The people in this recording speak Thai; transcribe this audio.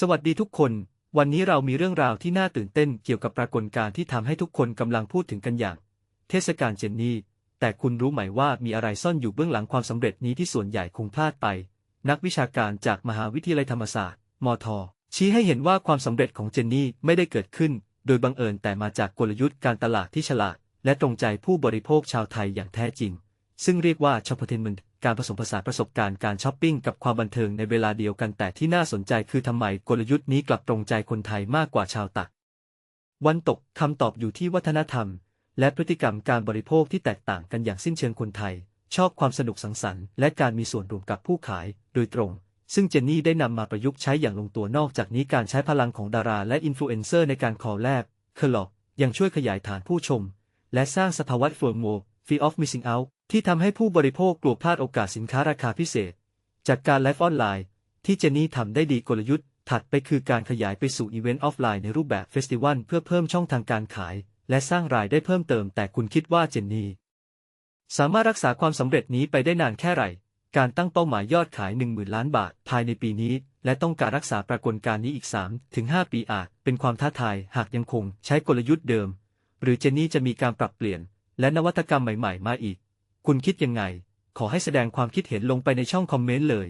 สวัสดีทุกคน วันนี้เรามีเรื่องราวที่น่าตื่นเต้นเกี่ยวกับปรากฏการณ์ที่ทำให้ทุกคนกำลังพูดถึงกันอย่าง เทศกาลเจนนี่ แต่คุณรู้ไหมว่ามีอะไรซ่อนอยู่เบื้องหลังความสำเร็จนี้ที่ส่วนใหญ่คงพลาดไป นักวิชาการจากมหาวิทยาลัยธรรมศาสตร์ มท ชี้ให้เห็นว่าความสำเร็จของเจนนี่ไม่ได้เกิดขึ้น โดยบังเอิญแต่มาจากกลยุทธ์การตลาดที่ฉลาด และตรงใจผู้บริโภคชาวไทยอย่างแท้จริง ซึ่งเรียกว่าช็อปเปอร์เทนเมนต การผสมผสานประสบการณ์การช้อปปิ้งกับความบันเทิงในเวลาเดียวกันแต่ที่น่าสนใจคือทำไมกลยุทธ์นี้กลับตรงใจคนไทยมากกว่าชาวต่างวันตกคำตอบอยู่ที่วัฒนธรรม และพฤติกรรมการบริโภคที่แตกต่างกันอย่างสิ้นเชิงคนไทย ชอบความสนุกสังสรรค์และการมีส่วนร่วมกับผู้ขาย โดยตรง ซึ่งเจนนี่ได้นำมาประยุกต์ใช้อย่างลงตัวนอกจากนี้การใช้พลังของดาราและอินฟลูเอนเซอร์ในการคอลแลบเคอร์ลอกยังช่วยขยายฐานผู้ชม และสร้างสภาวะ FOMO Fear of Missing Out ที่ทำให้ผู้บริโภคกลัวพลาดโอกาสสินค้าราคาพิเศษ จากการไลฟ์ออนไลน์ ที่เจนนี่ทำได้ดีกลยุทธ์ ถัดไปคือการขยายไปสู่อีเวนต์ออฟไลน์ในรูปแบบเฟสติวัลเพื่อเพิ่มช่องทางการขาย และสร้างรายได้เพิ่มเติม แต่คุณคิดว่าเจนนี่สามารถรักษาความสำเร็จนี้ไปได้นานแค่ไหนการตั้งเป้าหมายยอดขาย 10,000 ล้านบาท ภายในปีนี้ และต้องการรักษาปรากฏการณ์นี้อีก 3-5 ปีอาจ เป็นความท้าทายหากยังคงใช้กลยุทธ์เดิม หรือเจนนี่จะมีการปรับเปลี่ยน และนวัตกรรมใหม่ ๆ มาอีก คุณคิดยังไง ขอให้แสดงความคิดเห็นลงไปในช่องคอมเมนต์เลย